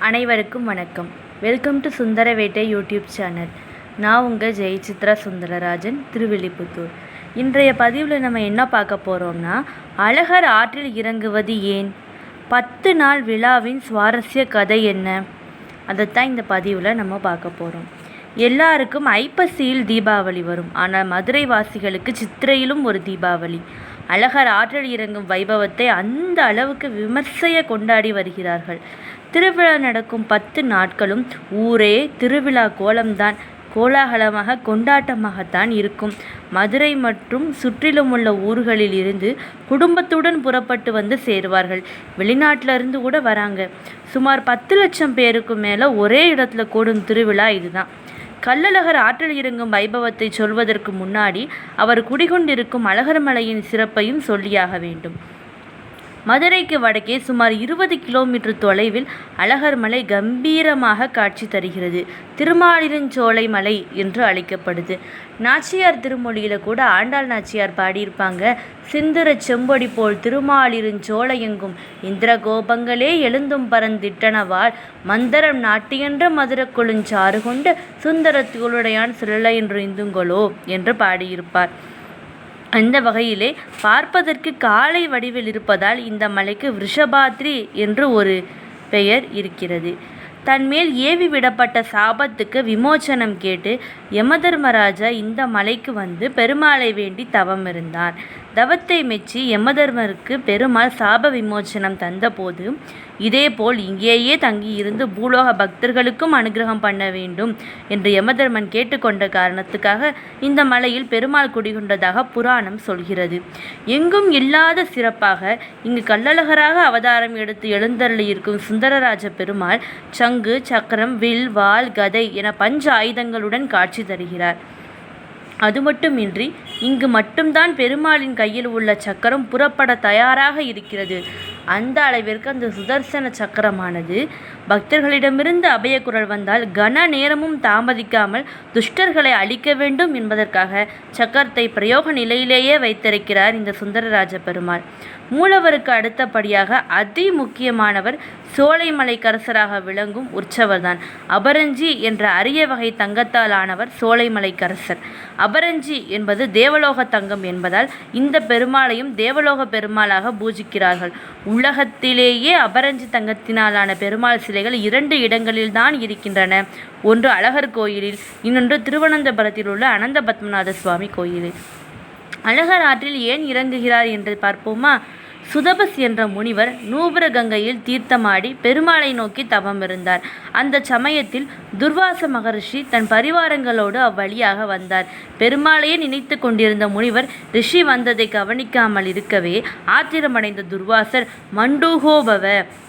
அனைவருக்கும் வணக்கம். Welcome to Sundaravettai YouTube channel நான் உங்கள் ஜெயசித்ரா சுந்தரராஜன் திருவில்லிபுத்தூர். இன்றைய பதிவில் நம்ம என்ன பார்க்க போகிறோம்னா அழகர் ஆற்றில் இறங்குவது ஏன்? பத்து நாள் விழாவின் சுவாரஸ்ய கதை என்ன? அதைத்தான் இந்த பதிவில் நம்ம பார்க்க போகிறோம் எல்லாருக்கும் ஐப்பசியில் தீபாவளி வரும். ஆனால் மதுரை வாசிகளுக்கு சித்திரையிலும் ஒரு தீபாவளி. அழகர் ஆற்றில் இறங்கும் வைபவத்தை அந்த அளவுக்கு விமர்சைய கொண்டாடி வருகிறார்கள். திருவிழா நடக்கும் பத்து நாட்களும் ஊரே திருவிழா கோலம்தான். கோலாகலமாக கொண்டாட்டமாகத்தான் இருக்கும். மதுரை மற்றும் சுற்றிலும் உள்ள ஊர்களில் இருந்து குடும்பத்துடன் புறப்பட்டு வந்து சேருவார்கள். வெளிநாட்டில இருந்து கூட வராங்க. சுமார் பத்து லட்சம் பேருக்கு மேலே ஒரே இடத்துல கூடும் திருவிழா இதுதான். கள்ளழகர் ஆற்றில் இறங்கும் வைபவத்தை சொல்வதற்கு முன்னாடி அவர் குடிகொண்டிருக்கும் அழகர் மலையின் சிறப்பையும் சொல்லியாக வேண்டும். மதுரைக்கு வடக்கே சுமார் இருபது கிலோமீட்டர் தொலைவில் அழகர் மலை கம்பீரமாக காட்சி தருகிறது. திருமாலிருஞ்சோலை மலை என்று அழைக்கப்படுது. நாச்சியார் திருமொழியில் கூட ஆண்டாள் நாச்சியார் பாடியிருப்பாங்க. சிந்துர செம்பொடி போல் திருமாலிருஞ்சோலையெங்கும் இந்திர கோபங்களே எழுந்தும் பரந்திட்டனவாள் மந்தரம் நாட்டியென்ற மதுரக் கொழுஞ்சாறு கொண்டு சுந்தரத்துளுடையான் சிறலை என்று இந்துங்களோ என்று பாடியிருப்பார். அந்த வகையிலே பார்ப்பதற்கு காளை வடிவில் இருப்பதால் இந்த மலைக்கு விஷபாத்ரி என்று ஒரு பெயர் இருக்கிறது. தன்மேல் ஏவி விடப்பட்ட சாபத்துக்கு விமோசனம் கேட்டு யமதர்மராஜா இந்த மலைக்கு வந்து பெருமாளை வேண்டி தவம் இருந்தார். தவத்தை மெச்சி யமதர்மருக்கு பெருமாள் சாப விமோசனம் தந்தபோது இதேபோல் இங்கேயே தங்கியிருந்து பூலோக பக்தர்களுக்கும் அனுகிரகம் பண்ண வேண்டும் என்று யமதர்மன் கேட்டுக்கொண்ட காரணத்துக்காக இந்த மலையில் பெருமாள் குடிகொண்டதாக புராணம் சொல்கிறது. எங்கும் இல்லாத சிறப்பாக இங்கு கள்ளழகராக அவதாரம் எடுத்து எழுந்தருளியிருக்கும் சுந்தரராஜ பெருமாள் சங்கு சக்கரம் வில் வாள் கதை என பஞ்ச ஆயுதங்களுடன் காட்சி தருகிறார். அது மட்டுமின்றி இங்கு மட்டும்தான் பெருமாளின் கையில் உள்ள சக்கரம் புறப்பட தயாராக இருக்கிறது. அந்த அளவிற்கு அந்த சுதர்சன சக்கரமானது. பக்தர்களிடமிருந்து அபயக்குரல் வந்தால் கன நேரமும் தாமதிக்காமல் துஷ்டர்களை அழிக்க வேண்டும் என்பதற்காக சக்கரத்தை பிரயோக நிலையிலேயே வைத்திருக்கிறார் இந்த சுந்தரராஜ பெருமாள். மூலவருக்கு அடுத்தபடியாக அதி முக்கியமானவர் சோலைமலைக்கரசராக விளங்கும் உற்சவர்தான். அபரஞ்சி என்ற அரிய வகை தங்கத்தால் ஆனவர் சோலைமலைக்கரசர். அபரஞ்சி என்பது தேவலோக தங்கம் என்பதால் இந்த பெருமாளையும் தேவலோக பெருமாளாக பூஜிக்கிறார்கள். உலகத்திலேயே அபரஞ்சி தங்கத்தினாலான பெருமாள் சிலைகள் இரண்டு இடங்களில்தான் இருக்கின்றன. ஒன்று அழகர் கோயிலில் இன்னொன்று திருவனந்தபுரத்தில் உள்ள அனந்த பத்மநாத சுவாமி கோயிலில். அழகர் ஆற்றில் ஏன் இறங்குகிறார் என்று பார்ப்போமா? சுதபஸ் என்ற முனிவர் நூபுர கங்கையில் தீர்த்தமாடி பெருமாளை நோக்கி தவம் இருந்தார். அந்த சமயத்தில் துர்வாச மகரிஷி தன் பரிவாரங்களோடு அவ்வழியாக வந்தார். பெருமாளையே நினைத்து கொண்டிருந்த முனிவர் ரிஷி வந்ததை கவனிக்காமல் இருக்கவே ஆத்திரமடைந்த துர்வாசர் மண்டூகோபவ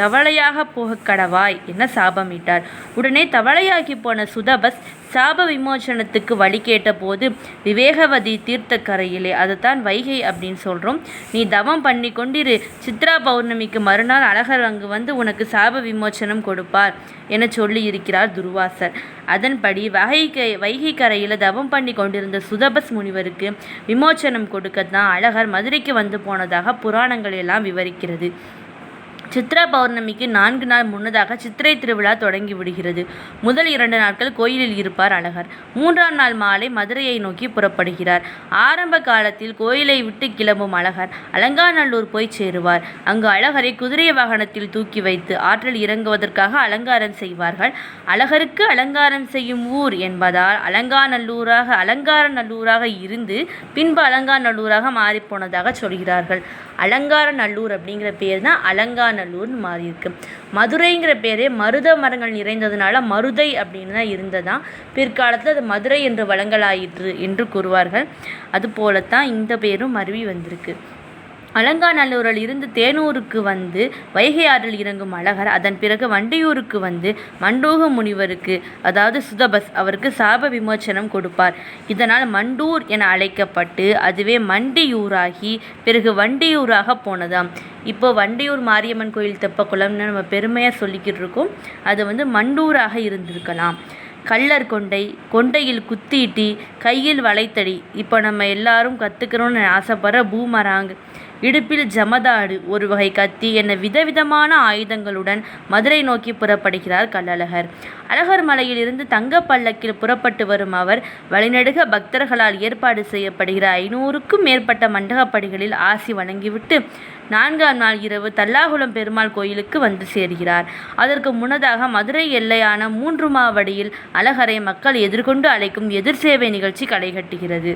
தவளையாக போக கடவாய் என சாபமிட்டார். உடனே தவளையாகி போன சுதபஸ் சாப விமோசனத்துக்கு வழி கேட்டபோது விவேகவதி தீர்த்த கரையிலே அதுதான் வைகை அப்படின்னு சொல்கிறோம் நீ தவம் பண்ணி கொண்டிரு. சித்ரா பௌர்ணமிக்கு மறுநாள் அழகர் அங்கு வந்து உனக்கு சாப விமோசனம் கொடுப்பார் என சொல்லி இருக்கிறார் துர்வாசர். அதன்படி வகைக்கை வைகை கரையில் தவம் பண்ணி கொண்டிருந்த சுதபஸ் முனிவருக்கு விமோச்சனம் கொடுக்கத்தான் அழகர் மதுரைக்கு வந்து போனதாக புராணங்கள் எல்லாம் விவரிக்கிறது. சித்ரா பௌர்ணமிக்கு நான்கு நாள் முன்னதாக சித்திரை திருவிழா தொடங்கி விடுகிறது. முதல் இரண்டு நாட்கள் கோயிலில் இருப்பார் அழகர். மூன்றாம் நாள் மாலை மதுரையை நோக்கி புறப்படுகிறார். ஆரம்ப காலத்தில் கோயிலை விட்டு கிளம்பும் அழகர் அலங்காநல்லூர் போய் சேருவார். அங்கு அழகரை குதிரை வாகனத்தில் தூக்கி வைத்து ஆற்றில் இறங்குவதற்காக அலங்காரம் செய்வார்கள். அழகருக்கு அலங்காரம் செய்யும் ஊர் என்பதால் அலங்காநல்லூராக அலங்கார நல்லூராக இருந்து பின்பு அலங்காநல்லூராக மாறிப்போனதாக சொல்கிறார்கள். அலங்கார நல்லூர் அப்படிங்கிற பேர் தான் அலங்காநல்லூர்னு மாறி இருக்கு. மதுரைங்கிற பேரே மருத மரங்கள் நிறைந்ததுனால மருதை அப்படின்னு தான் இருந்ததாம் பிற்காலத்தில் அது மதுரை என்று வழங்கலாயிற்று என்று கூறுவார்கள். அதுபோலத்தான் இந்த பேரும் மருவி வந்திருக்கு. அலங்காநல்லூரில் இருந்து தேனூருக்கு வந்து வைகை ஆற்றில் இறங்கும் அழகர் அதன் பிறகு வண்டியூருக்கு வந்து மண்டூக முனிவருக்கு அதாவது சுதபஸ் அவருக்கு சாப விமோச்சனம் கொடுப்பார். இதனால் மண்டூர் என அழைக்கப்பட்டு அதுவே மண்டியூராகி பிறகு வண்டியூராக போனதாம். இப்போ வண்டியூர் மாரியம்மன் கோயில் தெப்பக்குளம்னு நம்ம பெருமையாக சொல்லிக்கிட்டு இருக்கோம். அது வந்து மண்டூராக இருந்திருக்கலாம். கள்ளர் கொண்டை கொண்டையில் குத்தீட்டி கையில் வளைத்தடி இப்போ நம்ம எல்லாரும் கற்றுக்கணும்னு ஆசைப்படுற பூமராங் இடுப்பில் ஜமதாடு ஒரு வகை கத்தி என விதவிதமான ஆயுதங்களுடன் மதுரை நோக்கி புறப்படுகிறார் கள்ளழகர். அழகர் மலையிலிருந்து தங்க பல்லக்கில் புறப்பட்டு வரும் அவர் வழிநடுக பக்தர்களால் ஏற்பாடு செய்யப்படுகிற ஐநூறுக்கும் மேற்பட்ட மண்டகப்படிகளில் ஆசி வழங்கிவிட்டு நான்காம் நாள் இரவு தல்லாகுளம் பெருமாள் கோயிலுக்கு வந்து சேர்கிறார். அதற்கு முன்னதாக மதுரை எல்லையான மூன்று மாவடியில் அழகரை மக்கள் எதிர்கொண்டு அழைக்கும் எதிர் சேவை நிகழ்ச்சி களைகட்டுகிறது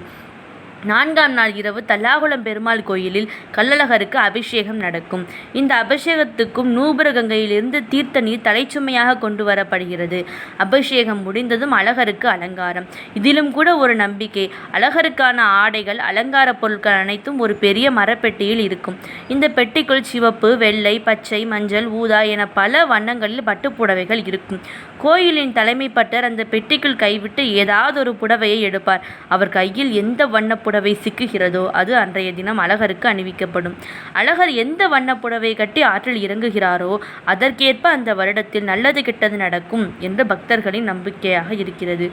நான்காம் நாள் இரவு தல்லாகுளம் பெருமாள் கோயிலில் கள்ளழகருக்கு அபிஷேகம் நடக்கும். இந்த அபிஷேகத்துக்கும் நூபுரகங்கையிலிருந்து தீர்த்த நீர் தலைச்சுமையாக கொண்டு வரப்படுகிறது. அபிஷேகம் முடிந்ததும் அழகருக்கு அலங்காரம். இதிலும் கூட ஒரு நம்பிக்கை. அழகருக்கான ஆடைகள் அலங்கார பொருட்கள் அனைத்தும் ஒரு பெரிய மரப்பெட்டியில் இருக்கும். இந்த பெட்டிக்குள் சிவப்பு வெள்ளை பச்சை மஞ்சள் ஊதா என பல வண்ணங்களில் பட்டுப்புடவைகள் இருக்கும். கோயிலின் தலைமை பட்டர் அந்த பெட்டிக்குள் கைவிட்டு ஏதாவது ஒரு புடவையை எடுப்பார். அவர் கையில் எந்த வண்ண புடவை சிக்குகிறதோ அது அன்றைய தினம் அழகருக்கு அணிவிக்கப்படும். அழகர் எந்த வண்ண புடவை கட்டி ஆற்றில் இறங்குகிறாரோ அதற்கேற்ப அந்த வருடத்தில் நல்லது கெட்டது நடக்கும் என்று பக்தர்களின் நம்பிக்கையாக இருக்கிறது.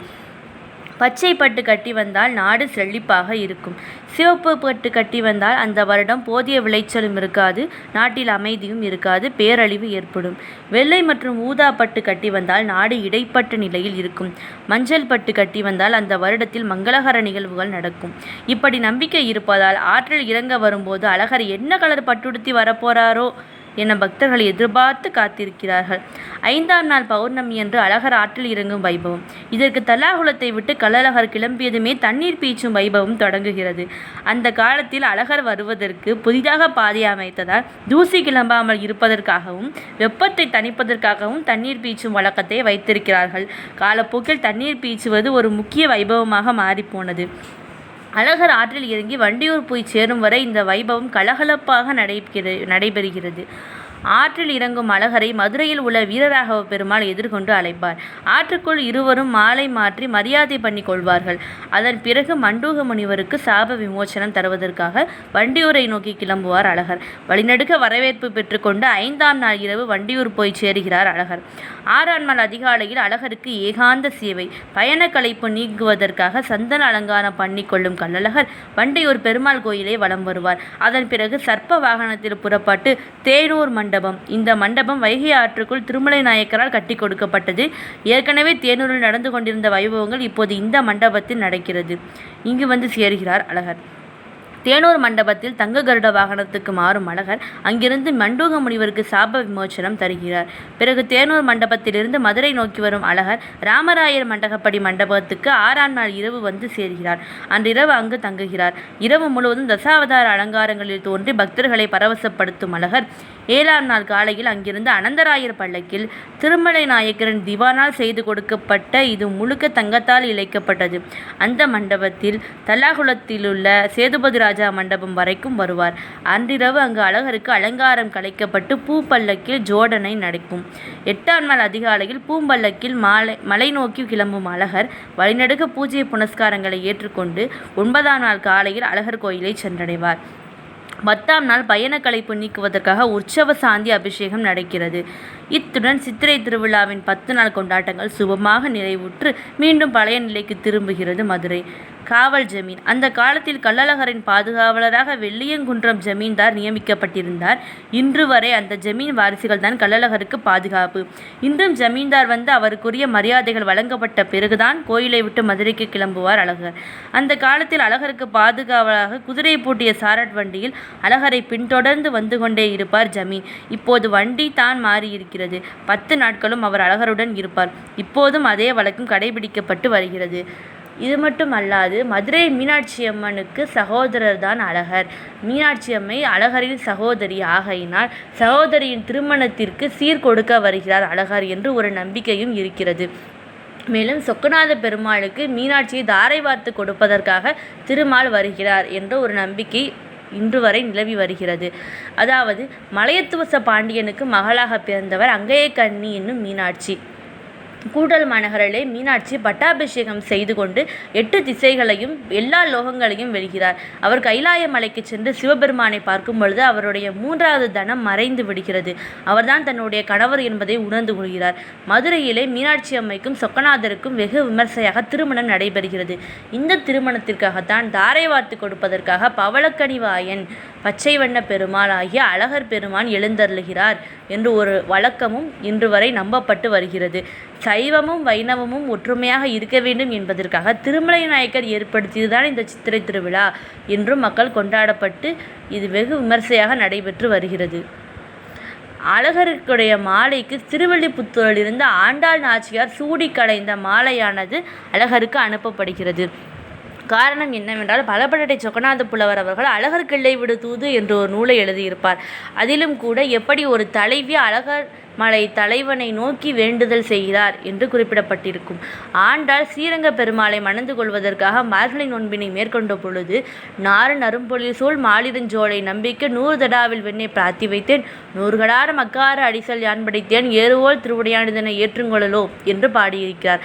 பச்சை பட்டு கட்டி வந்தால் நாடு செழிப்பாக இருக்கும். சிவப்பு பட்டு கட்டி வந்தால் அந்த வருடம் போதிய விளைச்சலும் இருக்காது நாட்டில் அமைதியும் இருக்காது பேரழிவு ஏற்படும். வெள்ளை மற்றும் ஊதா பட்டு கட்டி வந்தால் நாடு இடைப்பட்ட நிலையில் இருக்கும். மஞ்சள் பட்டு கட்டி வந்தால் அந்த வருடத்தில் மங்களகர நிகழ்வுகள் நடக்கும். இப்படி நம்பிக்கை இருப்பதால் ஆற்றில் இறங்க வரும்போது அழகர் என்ன கலர் பட்டுடுத்தி வரப்போறாரோ? என பக்தர்கள் எதிர்பார்த்து காத்திருக்கிறார்கள். ஐந்தாம் நாள் பௌர்ணமி என்று அழகர் ஆற்றில் இறங்கும் வைபவம். இதற்கு தல்லாகுளத்தை விட்டு கள்ளழகர் கிளம்பியதுமே தண்ணீர் பீச்சும் வைபவம் தொடங்குகிறது. அந்த காலத்தில் அழகர் வருவதற்கு புதிதாக பாதை அமைத்ததால் தூசி கிளம்பாமல் இருப்பதற்காகவும் வெப்பத்தை தணிப்பதற்காகவும் தண்ணீர் பீச்சும் வழக்கத்தை வைத்திருக்கிறார்கள். காலப்போக்கில் தண்ணீர் பீச்சுவது ஒரு முக்கிய வைபவமாக மாறிப்போனது. அழகர் ஆற்றில் இறங்கி வண்டியூர் போய் சேரும் வரை இந்த வைபவம் கலகலப்பாக நடைபெறு நடைபெறுகிறது. ஆற்றில் இறங்கும் அழகரை மதுரையில் உள்ள வீரராகவ பெருமாள் எதிர்கொண்டு அழைப்பார். ஆற்றுக்குள் இருவரும் மாலை மாற்றி மரியாதை பண்ணி கொள்வார்கள். அதன் பிறகு மண்டூக முனிவருக்கு சாப விமோசனம் தருவதற்காக வண்டியூரை நோக்கி கிளம்புவார் அழகர். வழிநடுக்க வரவேற்பு பெற்றுக்கொண்டு ஐந்தாம் நாள் இரவு வண்டியூர் போய் சேருகிறார் அழகர். ஆறாம் நாள் அதிகாலையில் அழகருக்கு ஏகாந்த சேவை பயண களைப்பு நீங்குவதற்காக சந்தன அலங்காரம் பண்ணி கொள்ளும் கள்ளழகர் வண்டியூர் பெருமாள் கோயிலை வலம் வருவார். அதன் பிறகு சர்ப்ப வாகனத்தில் புறப்பட்டு தேனூர் மண்டபம். இந்த மண்டபம் வைகை ஆற்றுக்குள் திருமலை நாயக்கரால் கட்டி கொடுக்கப்பட்டது. ஏற்கனவே தேனூரில் நடந்து கொண்டிருந்த வைபவங்கள் இப்போது இந்த மண்டபத்தில் நடக்கிறது. இங்கு வந்து சேருகிறார் அழகர். தேனூர் மண்டபத்தில் தங்க கருட வாகனத்துக்கு மாறும் அழகர் அங்கிருந்து மண்டூக முனிவருக்கு சாப விமோசனம் தருகிறார். பிறகு தேனூர் மண்டபத்திலிருந்து மதுரை நோக்கி வரும் அழகர் ராமராயர் மண்டகப்படி மண்டபத்துக்கு ஆறாம் நாள் இரவு வந்து சேர்கிறார். அன்றிரவு அங்கு தங்குகிறார். இரவு முழுவதும் தசாவதார அலங்காரங்களில் தோன்றி பக்தர்களை பரவசப்படுத்தும் அழகர் ஏழாம் நாள் காலையில் அங்கிருந்து அனந்தராயர் பல்லக்கில் திருமலை நாயக்கரின் திவானால் செய்து கொடுக்கப்பட்ட இது முழுக்க தங்கத்தால் இழைக்கப்பட்டது. அந்த மண்டபத்தில் தல்லாகுளத்திலுள்ள சேதுபதி ராஜா மண்டபம் வரைக்கும் வருவார். அன்றிரவு அங்கு அழகருக்கு அலங்காரம் கலைக்கப்பட்டு பூ பல்லக்கில் ஜோடனை நடக்கும். எட்டாம் நாள் அதிகாலையில் பூம்பல்லக்கில் மாலை மலை நோக்கி கிளம்பும் அழகர் வழிநடுக பூஜை புனஸ்காரங்களை ஏற்றுக்கொண்டு ஒன்பதாம் நாள் காலையில் அழகர் கோயிலை சென்றடைவார். பத்தாம் நாள் பயண களைப்பு நீக்குவதற்காக உற்சவ சாந்தி அபிஷேகம் நடக்கிறது. இத்துடன் சித்திரை திருவிழாவின் பத்து நாள் கொண்டாட்டங்கள் சுபமாக நிறைவுற்று மீண்டும் பழைய நிலைக்கு திரும்புகிறது மதுரை. காவல் ஜமீன். அந்த காலத்தில் கள்ளழகரின் பாதுகாவலராக வெள்ளியங்குன்றம் ஜமீன்தார் நியமிக்கப்பட்டிருந்தார். இன்று வரை அந்த ஜமீன் வாரிசுகள் தான் கள்ளழகருக்கு பாதுகாப்பு. இன்றும் ஜமீன்தார் வந்து அவருக்குரிய மரியாதைகள் வழங்கப்பட்ட பிறகுதான் கோயிலை விட்டு மதுரைக்கு கிளம்புவார் அழகர். அந்த காலத்தில் அழகருக்கு பாதுகாவலாக குதிரை பூட்டிய சாரட் வண்டியில் அழகரை பின்தொடர்ந்து வந்து கொண்டே இருப்பார் ஜமீன். இப்போது வண்டி தான் மாறியிருக்கிறது. பத்து நாட்களும் அவர் அழகருடன் இருப்பார். இப்போதும் அதே வழக்கம் கடைபிடிக்கப்பட்டு வருகிறது. இது மட்டும் அல்லாது மதுரை மீனாட்சி அம்மனுக்கு சகோதரர் தான் அழகர். மீனாட்சி அம்மை அழகரின் சகோதரி ஆகையினால் சகோதரியின் திருமணத்திற்கு சீர் கொடுக்க வருகிறார் அழகர் என்று ஒரு நம்பிக்கையும் இருக்கிறது. மேலும் சொக்கநாத பெருமாளுக்கு மீனாட்சியை தாரை வார்த்து கொடுப்பதற்காக திருமால் வருகிறார் என்ற ஒரு நம்பிக்கை இன்று வரை நிலவி வருகிறது. அதாவது மலையத்துவச பாண்டியனுக்கு மகளாக பிறந்தவர் அங்கையக்கண்ணி என்னும் மீனாட்சி. கூடல் மாநகரிலே மீனாட்சி பட்டாபிஷேகம் செய்து கொண்டு எட்டு திசைகளையும் எல்லா லோகங்களையும் வெல்கிறார். அவர் கைலாய மலைக்கு சென்று சிவபெருமானை பார்க்கும் பொழுது அவருடைய மூன்றாவது தனம் மறைந்து விடுகிறது. அவர்தான் தன்னுடைய கணவர் என்பதை உணர்ந்து கொள்கிறார். மதுரையிலே மீனாட்சி அம்மைக்கும் சொக்கநாதருக்கும் வெகு விமர்சையாக திருமணம் நடைபெறுகிறது. இந்த திருமணத்திற்காகத்தான் தாரை வார்த்து கொடுப்பதற்காக பவளக்கனிவாயன் பச்சை வண்ண பெருமாள் ஆகிய அழகர் பெருமான் எழுந்தருளுகிறார் என்று ஒரு வழக்கமும் இன்று வரை நம்பப்பட்டு வருகிறது. சைவமும் வைணவமும் ஒற்றுமையாக இருக்க வேண்டும் என்பதற்காக திருமலை நாயக்கர் ஏற்படுத்தியதுதான் இந்த சித்திரை திருவிழா என்றும் மக்கள் கொண்டாடப்பட்டு இது வெகு விமர்சையாக நடைபெற்று வருகிறது. அழகருக்குடைய மாலைக்கு திருவள்ளிபுத்தூரிலிருந்து ஆண்டாள் நாச்சியார் சூடி கலைந்த மாலையானது அழகருக்கு அனுப்பப்படுகிறது. காரணம் என்னவென்றால் பலபடடை சொக்கநாத புலவர் அவர்கள் அழகர் கிள்ளை விடு தூது என்று ஒரு நூலை எழுதியிருப்பார். அதிலும் கூட எப்படி ஒரு தலைவி அழகர் மலை தலைவனை நோக்கி வேண்டுதல் செய்கிறார் என்று குறிப்பிடப்பட்டிருக்கும். ஆண்டாள் ஸ்ரீரங்க பெருமாளை மணந்து கொள்வதற்காக மார்கழி நோன்பினை மேற்கொண்ட பொழுது நாறு அரும்பொழில் சூழ் மாலிருஞ்சோலை நம்பிக்கை நூறு தடாவில் வெண்ணை பிரார்த்தி வைத்தேன். நூறுகடார மக்கார அடிசல் யான் படைத்தேன். ஏறுவோல் திருவுடையானதனை ஏற்றுங்கொள்ளலோ என்று பாடியிருக்கிறார்.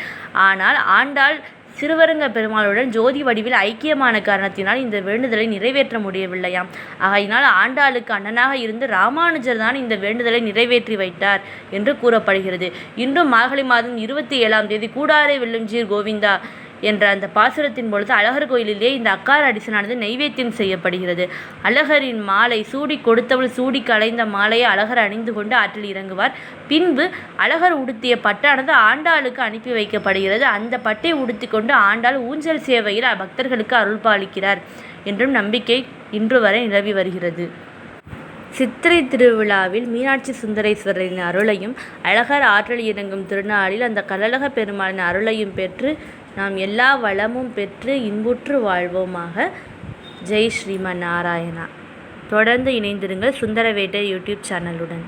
ஆனால் ஆண்டாள் சிறுவருங்க பெருமாளுடன் ஜோதி வடிவில் ஐக்கியமான காரணத்தினால் இந்த வேண்டுதலை நிறைவேற்ற முடியவில்லையாம். ஆகையினால் ஆண்டாளுக்கு அண்ணனாக இருந்து ராமானுஜர் தான் இந்த வேண்டுதலை நிறைவேற்றி வைத்தார் என்று கூறப்படுகிறது. இன்றும் மார்கழி மாதம் இருபத்தி ஏழாம் தேதி கூடாரை வெல்லுஞ்சீர் கோவிந்தா என்ற அந்த பாசுரத்தின் பொழுது அழகர் கோயிலிலே இந்த அக்கார அடிசனானது நைவேத்தியம் செய்யப்படுகிறது. அழகரின் மாலை சூடி கொடுத்தவள் சூடி கலைந்த மாலையை அழகர் அணிந்து கொண்டு ஆற்றில் இறங்குவார். பின்பு அழகர் உடுத்திய பட்டானது ஆண்டாளுக்கு அனுப்பி வைக்கப்படுகிறது. அந்த பட்டை உடுத்தி கொண்டு ஆண்டாள் ஊஞ்சல் சேவையில் பக்தர்களுக்கு அருள் பாலிக்கிறார் என்றும் நம்பிக்கை இன்று வரை நிலவி வருகிறது. சித்திரை திருவிழாவில் மீனாட்சி சுந்தரேஸ்வரரின் அருளையும் அழகர் ஆற்றல் இறங்கும் திருநாளில் அந்த கள்ளழக பெருமாளின் அருளையும் பெற்று நாம் எல்லா வளமும் பெற்று இன்புற்று வாழ்வோமாக. ஜெய் ஸ்ரீமன் நாராயணா. தொடர்ந்து இணைந்திருங்கள் சுந்தரவேட்டை யூடியூப் சேனலுடன்.